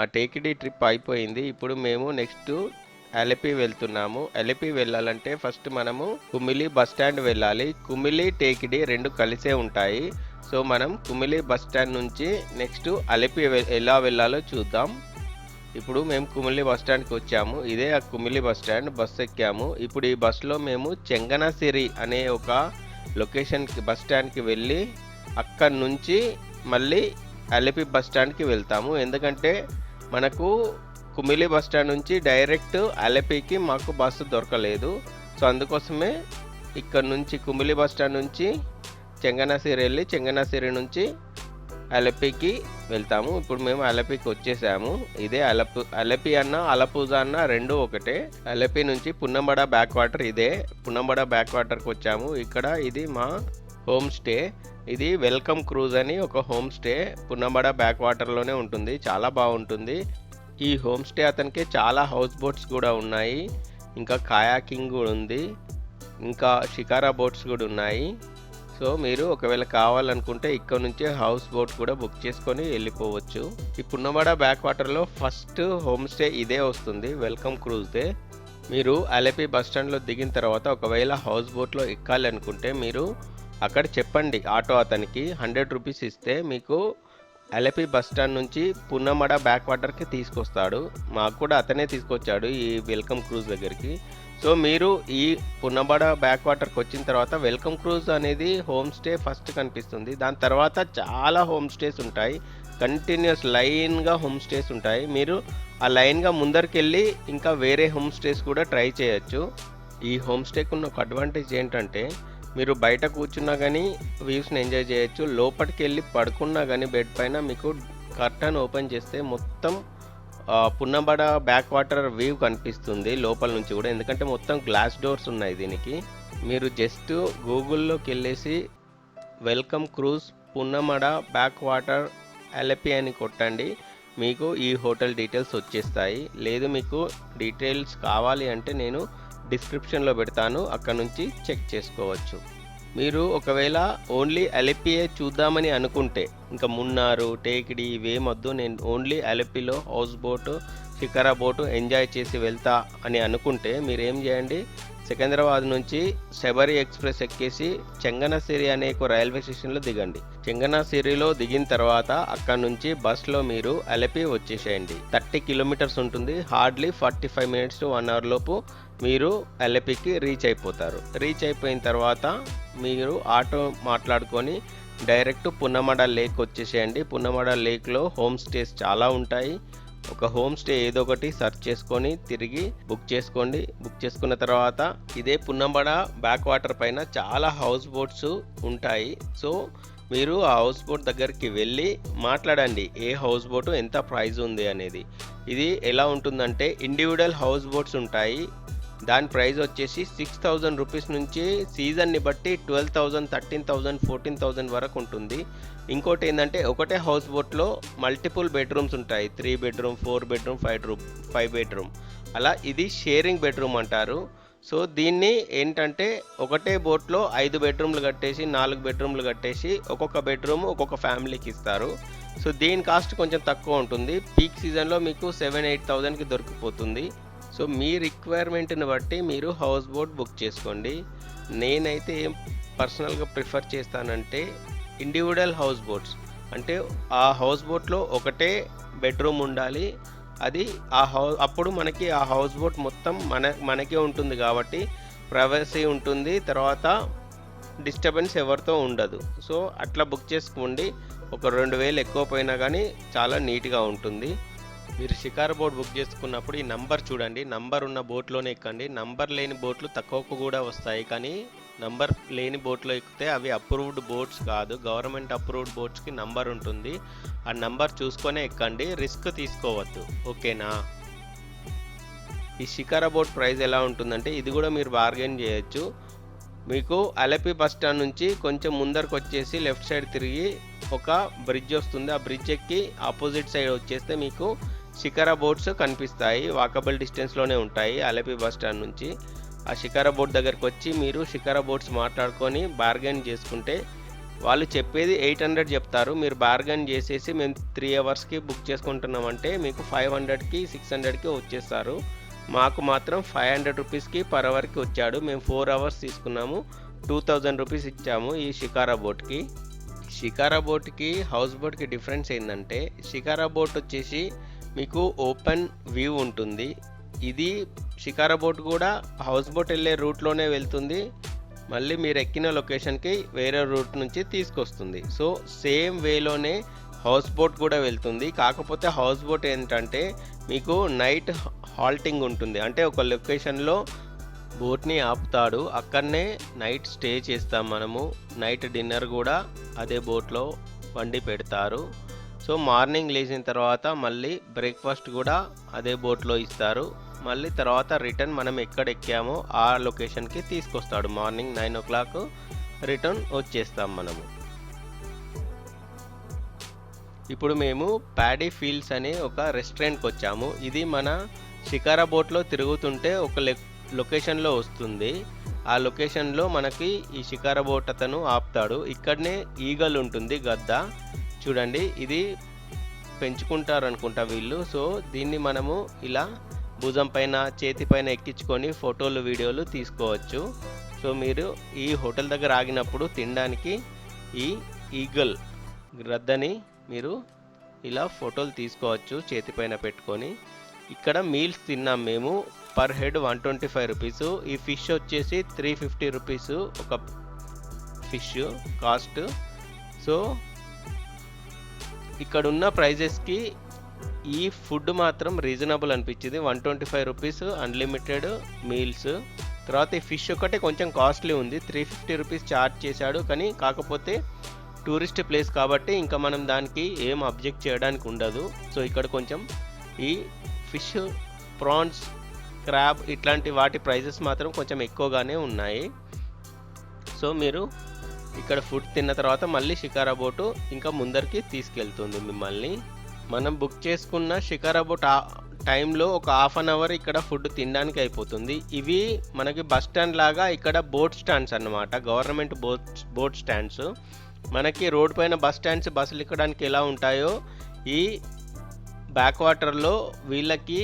మా టేకిడి ట్రిప్ అయిపోయింది. ఇప్పుడు మేము నెక్స్ట్ అలపి వెళ్తున్నాము. అలపి వెళ్ళాలంటే ఫస్ట్ మనము కుమిలి బస్ స్టాండ్ వెళ్ళాలి. కుమిలి టేకిడి రెండు కలిసే ఉంటాయి. సో మనం కుమిలి బస్ స్టాండ్ నుంచి నెక్స్ట్ అలపి వె- ఎలా వెళ్ళాలో చూద్దాం. ఇప్పుడు మేము కుమిలి బస్ స్టాండ్కి వచ్చాము. ఇదే ఆ కుమిలి బస్ స్టాండ్ బస్ ఎక్కాము. ఇప్పుడు ఈ బస్సులో మేము చెంగనసిరి అనే ఒక లొకేషన్కి బస్ స్టాండ్కి వెళ్ళి అక్కడి నుంచి మళ్ళీ అలిపి బస్ స్టాండ్కి వెళ్తాము. ఎందుకంటే మనకు కుమిలి బస్ స్టాండ్ నుంచి డైరెక్ట్ అలపికి మాకు బస్సు దొరకలేదు. సో అందుకోసమే ఇక్కడ నుంచి కుమిలి బస్ స్టాండ్ నుంచి చెంగనాసిరి వెళ్ళి చెంగనాసిరి నుంచి అలపికి వెళ్తాము. ఇప్పుడు మేము అలపికి వచ్చేసాము. ఇదే అలపు అలపి అన్న అలపూజ అన్న రెండు ఒకటే. అలపి నుంచి పున్నంబడ బ్యాక్ వాటర్ ఇదే. పున్నంబడ బ్యాక్ వాటర్కి వచ్చాము. ఇక్కడ ఇది మా హోమ్ స్టే. ఇది వెల్కమ్ క్రూజ్ అని ఒక హోమ్ స్టే. పున్నమడ బ్యాక్ వాటర్లోనే ఉంటుంది. చాలా బాగుంటుంది. ఈ హోమ్ స్టే అతనికి చాలా హౌస్ బోట్స్ కూడా ఉన్నాయి. ఇంకా కాయాకింగ్ కూడా ఉంది. ఇంకా షికారా బోట్స్ కూడా ఉన్నాయి. సో మీరు ఒకవేళ కావాలనుకుంటే ఇక్కడ నుంచే హౌస్ బోట్ కూడా బుక్ చేసుకొని వెళ్ళిపోవచ్చు. ఈ పున్నమడ బ్యాక్ వాటర్లో ఫస్ట్ హోమ్ స్టే ఇదే వస్తుంది. వెల్కమ్ క్రూజ్దే. మీరు అలెపి బస్ స్టాండ్లో దిగిన తర్వాత ఒకవేళ హౌస్ బోట్లో ఎక్కాలనుకుంటే మీరు అక్కడ చెప్పండి. ఆటో అతనికి హండ్రెడ్ రూపీస్ ఇస్తే మీకు అలపి బస్ స్టాండ్ నుంచి పున్నమడ బ్యాక్ వాటర్కి తీసుకొస్తాడు. మాకు కూడా అతనే తీసుకొచ్చాడు ఈ వెల్కమ్ క్రూజ్ దగ్గరికి. సో మీరు ఈ పున్నబడ బ్యాక్ వాటర్కి వచ్చిన తర్వాత వెల్కమ్ క్రూజ్ అనేది హోమ్ స్టే ఫస్ట్ కనిపిస్తుంది. దాని తర్వాత చాలా హోమ్ స్టేస్ ఉంటాయి. కంటిన్యూస్ లైన్గా హోమ్ స్టేస్ ఉంటాయి. మీరు ఆ లైన్గా ముందరికి ఇంకా వేరే హోమ్ స్టేస్ కూడా ట్రై చేయొచ్చు. ఈ హోమ్ స్టేకి ఉన్న ఒక అడ్వాంటేజ్ ఏంటంటే మీరు బయట కూర్చున్నా కానీ వ్యూస్ని ఎంజాయ్ చేయొచ్చు. లోపలికి వెళ్ళి పడుకున్నా కానీ బెడ్ పైన మీకు కర్టన్ ఓపెన్ చేస్తే మొత్తం పున్నబడ బ్యాక్ వాటర్ వ్యూ కనిపిస్తుంది లోపల నుంచి కూడా. ఎందుకంటే మొత్తం గ్లాస్ డోర్స్ ఉన్నాయి దీనికి. మీరు జస్ట్ గూగుల్లోకి వెళ్ళేసి welcome cruise Punnamada back water Alleppey అని కొట్టండి. మీకు ఈ హోటల్ డీటెయిల్స్ వచ్చేస్తాయి. లేదు మీకు డీటెయిల్స్ కావాలి అంటే నేను డిస్క్రిప్షన్లో పెడతాను అక్కడ నుంచి చెక్ చేసుకోవచ్చు. మీరు ఒకవేళ ఓన్లీ అలెపియే చూద్దామని అనుకుంటే ఇంకా మున్నారు టేకిడి ఇవేమొద్దు నేను only అలెపిలో house boat shikara boat enjoy చేసి వెళ్తా అని అనుకుంటే మీరేం చేయండి? సికింద్రాబాద్ నుంచి శబరి ఎక్స్ప్రెస్ ఎక్కేసి చెంగనసిరి అనే ఒక రైల్వే స్టేషన్లో దిగండి. చెంగనసిరిలో దిగిన తర్వాత అక్కడ నుంచి బస్లో మీరు అలపి వచ్చేసేయండి. థర్టీ కిలోమీటర్స్ ఉంటుంది hardly forty five minutes to one hour లోపు మీరు ఎల్ఏపికి రీచ్ అయిపోతారు. రీచ్ అయిపోయిన తర్వాత మీరు ఆటో మాట్లాడుకొని డైరెక్ట్ పున్నమడ లేక్ వచ్చేసేయండి. పున్నమడ లేక్లో హోమ్ స్టేస్ చాలా ఉంటాయి. ఒక హోమ్ స్టే ఏదో ఒకటి సెర్చ్ చేసుకొని తిరిగి బుక్ చేసుకోండి. బుక్ చేసుకున్న తర్వాత ఇదే పున్నమడ బ్యాక్ వాటర్ పైన చాలా హౌస్ బోట్స్ ఉంటాయి. సో మీరు ఆ హౌస్ బోట్ దగ్గరికి వెళ్ళి మాట్లాడండి. ఏ హౌస్ బోట్ ఎంత ప్రైస్ ఉంది అనేది. ఇది ఎలా ఉంటుందంటే ఇండివిజువల్ హౌస్ బోట్స్ ఉంటాయి. దాని ప్రైస్ వచ్చేసి సిక్స్ థౌజండ్ రూపీస్ నుంచి సీజన్ని బట్టి twelve thousand thirteen thousand fourteen thousand వరకు ఉంటుంది. ఇంకోటి ఏంటంటే ఒకటే హౌస్ బోట్లో మల్టిపుల్ బెడ్రూమ్స్ ఉంటాయి. Three bedroom four bedroom five room five bedroom అలా ఇది షేరింగ్ బెడ్రూమ్ అంటారు. సో దీన్ని ఏంటంటే ఒకటే బోట్లో ఐదు బెడ్రూమ్లు కట్టేసి నాలుగు బెడ్రూమ్లు కట్టేసి ఒక్కొక్క బెడ్రూమ్ ఒక్కొక్క ఫ్యామిలీకి ఇస్తారు. సో దీని కాస్ట్ కొంచెం తక్కువ ఉంటుంది. పీక్ సీజన్లో మీకు సెవెన్ ఎయిట్ థౌజండ్కి దొరికిపోతుంది. సో మీ రిక్వైర్మెంట్ని బట్టి మీరు హౌస్ బోట్ బుక్ చేసుకోండి. నేనైతే ఏం పర్సనల్గా ప్రిఫర్ చేస్తానంటే ఇండివిజువల్ హౌస్ బోట్స్ అంటే ఆ హౌస్ బోట్లో ఒకటే బెడ్రూమ్ ఉండాలి. అది ఆ హౌస్ అప్పుడు మనకి ఆ హౌస్ బోట్ మొత్తం మన మనకే ఉంటుంది కాబట్టి ప్రైవసీ ఉంటుంది. తర్వాత డిస్టర్బెన్స్ ఎవరితో ఉండదు. సో అట్లా బుక్ చేసుకోండి. ఒక రెండు వేలు ఎక్కువ పోయినా కానీ చాలా నీట్గా ఉంటుంది. మీరు షికారు బోట్ బుక్ చేసుకున్నప్పుడు ఈ నంబర్ చూడండి. నంబర్ ఉన్న బోట్లోనే ఎక్కండి. నంబర్ లేని బోట్లు తక్కువకు కూడా వస్తాయి. కానీ నంబర్ లేని బోట్లో ఎక్కితే అవి అప్రూవ్డ్ బోట్స్ కాదు. గవర్నమెంట్ అప్రూవ్డ్ బోట్స్కి నంబర్ ఉంటుంది. ఆ నంబర్ చూసుకొనే ఎక్కండి. రిస్క్ తీసుకోవద్దు. ఓకేనా? ఈ షికారా బోట్ ప్రైస్ ఎలా ఉంటుందంటే ఇది కూడా మీరు బార్గెన్ చేయొచ్చు. మీకు అలపి బస్ స్టాండ్ నుంచి కొంచెం ముందరకు వచ్చేసి లెఫ్ట్ సైడ్ తిరిగి ఒక బ్రిడ్జ్ వస్తుంది. ఆ బ్రిడ్జ్ ఎక్కి ఆపోజిట్ సైడ్ వచ్చేస్తే మీకు షికారా బోట్స్ కనిపిస్తాయి వాకబుల్ డిస్టెన్స్లోనే ఉంటాయి. అలపి బస్ స్టాండ్ నుంచి ఆ షికారా బోట్ దగ్గరకు వచ్చి మీరు షికారా బోట్స్ మాట్లాడుకొని బార్గెన్ చేసుకుంటే వాళ్ళు చెప్పేది ఎయిట్ హండ్రెడ్ చెప్తారు. మీరు బార్గన్ చేసేసి మేము త్రీ అవర్స్కి బుక్ చేసుకుంటున్నామంటే మీకు ఫైవ్ హండ్రెడ్కి సిక్స్ హండ్రెడ్కి వచ్చేస్తారు. మాకు మాత్రం ఫైవ్ హండ్రెడ్ రూపీస్కి పర్ అవర్కి వచ్చాడు. మేము ఫోర్ అవర్స్ తీసుకున్నాము. టూ థౌజండ్ రూపీస్ ఇచ్చాము ఈ షికారా బోట్కి షికారా బోట్కి హౌస్ బోట్కి డిఫరెన్స్ ఏంటంటే షికారా బోట్ వచ్చేసి మీకు ఓపెన్ వ్యూ ఉంటుంది. ఇది షికారా బోట్ కూడా హౌస్ బోట్ వెళ్ళే రూట్లోనే వెళ్తుంది. మళ్ళీ మీరు ఎక్కిన లొకేషన్కి వేరే రూట్ నుంచి తీసుకొస్తుంది. సో సేమ్ వేలోనే హౌస్ బోట్ కూడా వెళ్తుంది. కాకపోతే హౌస్ బోట్ ఏంటంటే మీకు నైట్ హాల్టింగ్ ఉంటుంది. అంటే ఒక లొకేషన్లో బోట్ని ఆపుతాడు. అక్కడనే నైట్ స్టే చేస్తాం మనము. నైట్ డిన్నర్ కూడా అదే బోట్లో వండి పెడతారు. సో మార్నింగ్ లేచిన తర్వాత మళ్ళీ బ్రేక్ఫాస్ట్ కూడా అదే బోట్లో ఇస్తారు. మళ్ళీ తర్వాత రిటర్న్ మనం ఎక్కడ ఎక్కామో ఆ లొకేషన్కి తీసుకొస్తాడు. Morning nine o'clock return వచ్చేస్తాం మనము. ఇప్పుడు మేము ప్యాడీ ఫీల్డ్స్ అనే ఒక రెస్టారెంట్కి వచ్చాము. ఇది మన షికారా బోట్లో తిరుగుతుంటే ఒక లొకేషన్లో వస్తుంది. ఆ లొకేషన్లో మనకి ఈ షికారా బోట్ అతను ఆపుతాడు. ఇక్కడనే ఈగల్ ఉంటుంది గద్ద. చూడండి ఇది పెంచుకుంటారు అనుకుంటా వీళ్ళు. సో దీన్ని మనము ఇలా భుజం పైన చేతి పైన ఎక్కించుకొని ఫోటోలు వీడియోలు తీసుకోవచ్చు. సో మీరు ఈ హోటల్ దగ్గర ఆగినప్పుడు తినడానికి ఈ ఈగల్ రద్దని మీరు ఇలా ఫోటోలు తీసుకోవచ్చు చేతి పైన పెట్టుకొని. ఇక్కడ మీల్స్ తిన్నాం మేము per head one twenty five rupees. ఈ ఫిష్ వచ్చేసి త్రీ ఫిఫ్టీ రూపీస్ ఒక ఫిష్ కాస్ట్. సో ఇక్కడ ఉన్న ప్రైజెస్కి ఈ ఫుడ్ మాత్రం రీజనబుల్ అనిపించింది. One twenty five rupees unlimited meals తర్వాత ఈ ఫిష్ ఒకటే కొంచెం కాస్ట్లీ ఉంది. త్రీ ఫిఫ్టీ రూపీస్ ఛార్జ్ చేశాడు. కానీ కాకపోతే టూరిస్ట్ ప్లేస్ కాబట్టి ఇంకా మనం దానికి ఏం అబ్జెక్ట్ చేయడానికి ఉండదు. సో ఇక్కడ కొంచెం ఈ ఫిష్ ప్రాన్స్ క్రాబ్ ఇట్లాంటి వాటి ప్రైజెస్ మాత్రం కొంచెం ఎక్కువగానే ఉన్నాయి. సో మీరు ఇక్కడ ఫుడ్ తిన్న తర్వాత మళ్ళీ షికారా బోటు ఇంకా ముందరికి తీసుకెళ్తుంది మిమ్మల్ని. మనం బుక్ చేసుకున్న షికారా బోట్ ఆ టైంలో ఒక హాఫ్ అన్ అవర్ ఇక్కడ ఫుడ్ తినడానికి అయిపోతుంది. ఇవి మనకి బస్ స్టాండ్ లాగా ఇక్కడ బోట్ స్టాండ్స్ అన్నమాట గవర్నమెంట్ బోట్ బోట్ స్టాండ్స్. మనకి రోడ్ పైన బస్ స్టాండ్స్ బస్సులు ఎక్కడానికి ఎలా ఉంటాయో ఈ బ్యాక్ వాటర్లో వీళ్ళకి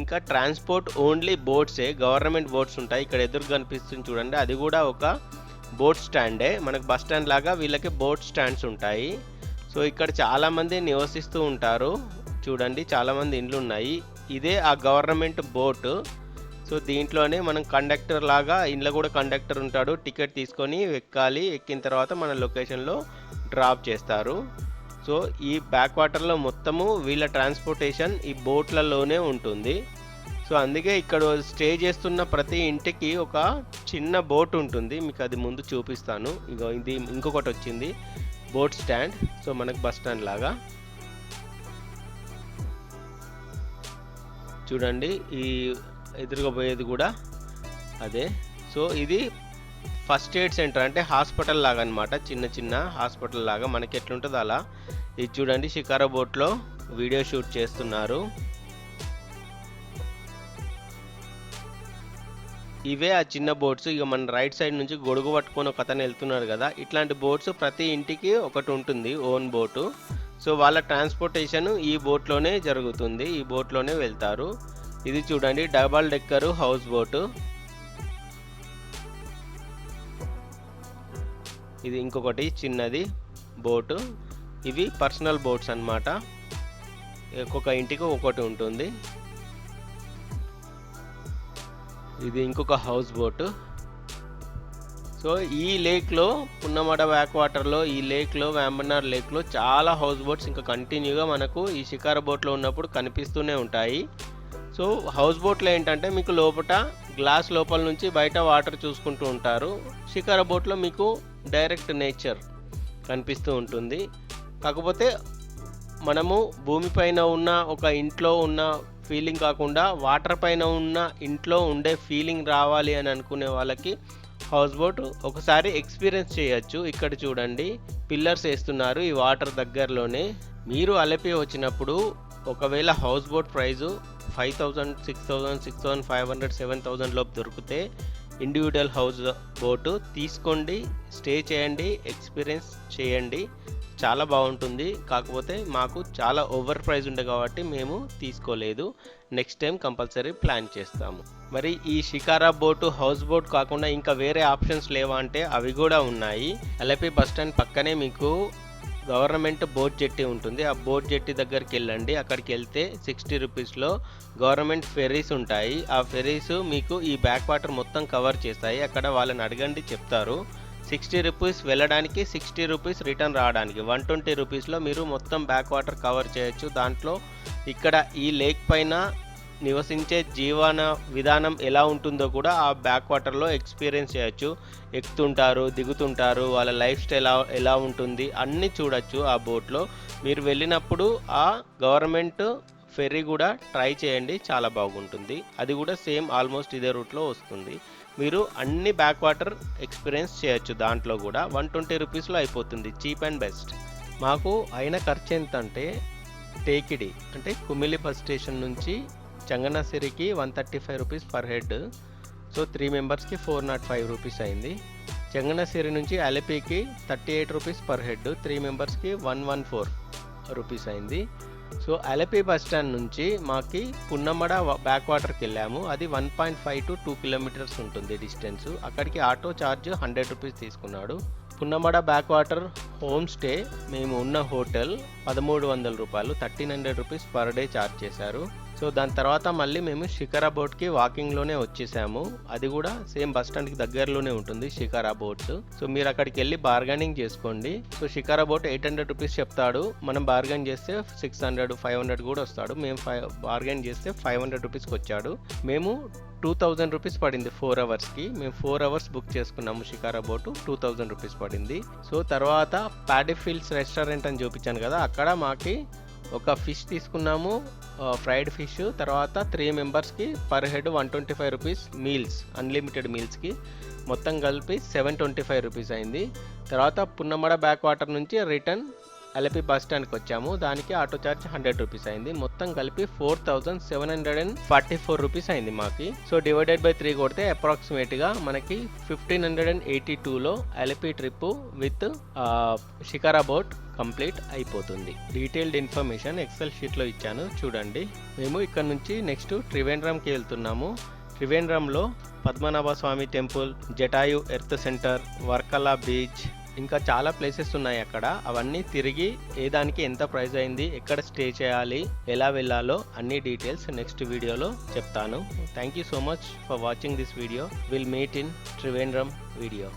ఇంకా ట్రాన్స్పోర్ట్ ఓన్లీ బోట్సే గవర్నమెంట్ బోట్స్ ఉంటాయి. ఇక్కడ ఎదురు కనిపిస్తుంది చూడండి అది కూడా ఒక బోట్ స్టాండే. మనకు బస్ స్టాండ్ లాగా వీళ్ళకి బోట్ స్టాండ్స్ ఉంటాయి. సో ఇక్కడ చాలామంది నివసిస్తూ ఉంటారు. చూడండి చాలామంది ఇండ్లు ఉన్నాయి. ఇదే ఆ గవర్నమెంట్ బోటు. సో దీంట్లోనే మనం కండక్టర్ లాగా ఇంట్లో కూడా కండక్టర్ ఉంటాడు. టికెట్ తీసుకొని ఎక్కాలి. ఎక్కిన తర్వాత మన లొకేషన్లో డ్రాప్ చేస్తారు. సో ఈ బ్యాక్ వాటర్లో మొత్తము వీళ్ళ ట్రాన్స్పోర్టేషన్ ఈ బోట్లలోనే ఉంటుంది. సో అందుకే ఇక్కడ స్టే చేస్తున్న ప్రతి ఇంటికి ఒక చిన్న బోట్ ఉంటుంది. మీకు అది ముందు చూపిస్తాను. ఇగో ఇది ఇంకొకటి వచ్చింది. Boat stand. సో మనకు బస్ స్టాండ్ లాగా. చూడండి ఈ ఎదురుగాపోయేది కూడా అదే. సో ఇది ఫస్ట్ ఎయిడ్ సెంటర్ అంటే హాస్పిటల్ లాగా అనమాట చిన్న చిన్న హాస్పిటల్ లాగా మనకి ఎట్లుంటుందో అలా. ఇది చూడండి షికారా బోట్లో వీడియో షూట్ చేస్తున్నారు. ఇవే ఆ చిన్న బోట్స్. ఇక మన రైట్ సైడ్ నుంచి గొడుగు పట్టుకొని ఒక అతను వెళ్తున్నారు కదా ఇట్లాంటి బోట్స్ ప్రతి ఇంటికి ఒకటి ఉంటుంది ఓన్ బోటు. సో వాళ్ళ ట్రాన్స్పోర్టేషన్ ఈ బోట్లోనే జరుగుతుంది ఈ బోట్లోనే వెళ్తారు. ఇది చూడండి డబల్ డెక్కరు హౌస్ బోటు. ఇది ఇంకొకటి చిన్నది బోటు. ఇవి పర్సనల్ బోట్స్ అన్నమాట. ఒక్కొక్క ఇంటికి ఒక్కొక్కటి ఉంటుంది. ఇది ఇంకొక హౌస్ బోట్ సో ఈ లేక్లో పున్నమడ బ్యాక్ వాటర్లో ఈ లేక్లో వేంబనార్ లేక్లో చాలా హౌస్ బోట్స్ ఇంకా కంటిన్యూగా మనకు ఈ షికార బోట్లో ఉన్నప్పుడు కనిపిస్తూనే ఉంటాయి. సో హౌస్ బోట్లో ఏంటంటే మీకు లోపల గ్లాస్ లోపల నుంచి బయట వాటర్ చూసుకుంటూ ఉంటారు. షికార బోట్లో మీకు డైరెక్ట్ నేచర్ కనిపిస్తూ ఉంటుంది. కాకపోతే మనము భూమిపైన ఉన్న ఒక ఇంట్లో ఉన్న ఫీలింగ్ కాకుండా వాటర్ పైన ఉన్న ఇంట్లో ఉండే ఫీలింగ్ రావాలి అని అనుకునే వాళ్ళకి హౌస్ బోట్ ఒకసారి ఎక్స్పీరియన్స్ చేయొచ్చు. ఇక్కడ చూడండి పిల్లర్స్ వేస్తున్నారు ఈ వాటర్ దగ్గరలోనే. మీరు అలపి వచ్చినప్పుడు ఒకవేళ house boat price five thousand six thousand six thousand five hundred seven thousand లోపు దొరికితే ఇండివిజువల్ హౌస్ బోటు తీసుకోండి స్టే చేయండి ఎక్స్పీరియన్స్ చేయండి. చాలా బాగుంటుంది. కాకపోతే మాకు చాలా ఓవర్ ప్రైస్ ఉండే కాబట్టి మేము తీసుకోలేదు. నెక్స్ట్ టైం కంపల్సరీ ప్లాన్ చేస్తాము. మరి ఈ షికారా బోటు హౌస్ బోట్ కాకుండా ఇంకా వేరే ఆప్షన్స్ లేవా అంటే అవి కూడా ఉన్నాయి. అలపి బస్ స్టాండ్ పక్కనే మీకు గవర్నమెంట్ బోట్ జెట్టి ఉంటుంది. ఆ బోట్ జెట్టి దగ్గరికి వెళ్ళండి. అక్కడికి వెళ్తే సిక్స్టీ రూపీస్లో గవర్నమెంట్ ఫెర్రీస్ ఉంటాయి. ఆ ఫెర్రీస్ మీకు ఈ బ్యాక్ వాటర్ మొత్తం కవర్ చేస్తాయి. అక్కడ వాళ్ళని అడగండి చెప్తారు. సిక్స్టీ రూపీస్ వెళ్ళడానికి సిక్స్టీ రూపీస్ రిటర్న్ రావడానికి. వన్ ట్వంటీ రూపీస్లో మీరు మొత్తం బ్యాక్ వాటర్ కవర్ చేయొచ్చు. దాంట్లో ఇక్కడ ఈ లేక్ పైన నివసించే జీవన విధానం ఎలా ఉంటుందో కూడా ఆ బ్యాక్ వాటర్లో ఎక్స్పీరియన్స్ చేయొచ్చు. ఎక్కుతుంటారు దిగుతుంటారు వాళ్ళ లైఫ్ స్టైల్ ఎలా ఎలా ఉంటుంది అన్నీ చూడొచ్చు ఆ బోట్లో. మీరు వెళ్ళినప్పుడు ఆ గవర్నమెంట్ ఫెర్రీ కూడా ట్రై చేయండి. చాలా బాగుంటుంది. అది కూడా సేమ్ ఆల్మోస్ట్ ఇదే రూట్లో వస్తుంది. మీరు అన్ని బ్యాక్ వాటర్ ఎక్స్పీరియన్స్ చేయొచ్చు దాంట్లో కూడా. వన్ ట్వంటీ రూపీస్లో అయిపోతుంది. Cheap and best. మాకు అయిన ఖర్చు ఎంత అంటే టేకిడి అంటే కుమిలి బస్ స్టేషన్ నుంచి చంగనసిరికి one thirty five rupees per head. So three మెంబర్స్కి ఫోర్ నాట్ ఫైవ్ రూపీస్ అయింది. చంగనసిరి నుంచి అలపీకి thirty eight rupees per head. Three మెంబర్స్కి వన్ వన్ ఫోర్ రూపీస్ అయింది. సో అలపి బస్ స్టాండ్ నుంచి మాకి పున్నమ్మడ బ్యాక్ వాటర్కి వెళ్ళాము. అది one point five to two kilometres ఉంటుంది డిస్టెన్స్. అక్కడికి ఆటో ఛార్జ్ హండ్రెడ్ రూపీస్ తీసుకున్నాడు. Punnamada back water home stay మేము ఉన్న హోటల్ పదమూడు వందల రూపాయలు thirteen hundred rupees per day charge చేశారు. సో దాని తర్వాత మళ్ళీ మేము షికారా బోట్కి వాకింగ్లోనే వచ్చేసాము. అది కూడా సేమ్ బస్ స్టాండ్కి దగ్గరలోనే ఉంటుంది షికారా బోట్స్. సో మీరు అక్కడికి వెళ్ళి బార్గెనింగ్ చేసుకోండి. So shikara boat eight hundred rupees చెప్తాడు. మనం బార్గెన్ చేస్తే సిక్స్ హండ్రెడ్ ఫైవ్ హండ్రెడ్ కూడా వస్తాడు. మేము ఫైవ్ బార్గెన్ చేస్తే ఫైవ్ హండ్రెడ్ రూపీస్కి వచ్చాడు. మేము టూ థౌజండ్ రూపీస్ పడింది ఫోర్ అవర్స్కి. మేము ఫోర్ అవర్స్ బుక్ చేసుకున్నాము shikara boat. Two thousand rupees పడింది. సో తర్వాత ప్యాడీ రెస్టారెంట్ అని చూపించాను కదా అక్కడ మాకి ఒక ఫిష్ తీసుకున్నాము ఫ్రైడ్ ఫిష్ తర్వాత త్రీ మెంబర్స్కి per head one twenty five rupees meals unlimited మీల్స్కి మొత్తం కలిపి సెవెన్ ట్వంటీ ఫైవ్ రూపీస్ అయింది. తర్వాత పున్నమడ బ్యాక్ వాటర్ నుంచి రిటర్న్ అలపి బస్ స్టాండ్కి వచ్చాము. దానికి ఆటో ఛార్జ్ హండ్రెడ్ రూపీస్ అయింది. మొత్తం కలిపి four thousand seven hundred and forty four rupees అయింది మాకి. సో డివైడెడ్ బై త్రీ కొడితే అప్రాక్సిమేట్గా మనకి ఫిఫ్టీన్ హండ్రెడ్ అండ్ ఎయిటీ టూలో Alleppey trip with shikara boat complete అయిపోతుంది. డీటెయిల్డ్ ఇన్ఫర్మేషన్ ఎక్సెల్ షీట్లో ఇచ్చాను. చూడండి. మేము ఇక్కడ నుంచి నెక్స్ట్ త్రివేంద్రంకి వెళ్తున్నాము. త్రివేంద్రంలో Padmanabha Swamy temple Jatayu earth centre Varkala beach ఇంకా చాలా ప్లేసెస్ ఉన్నాయి అక్కడ. అవన్నీ తిరిగి ఏ దానికి ఎంత ప్రైస్ అయింది ఎక్కడ స్టే చేయాలి ఎలా వెళ్ళాలో అన్ని డీటెయిల్స్ నెక్స్ట్ వీడియోలో చెప్తాను. Thank you so much for watching this video will meet in Trivandrum video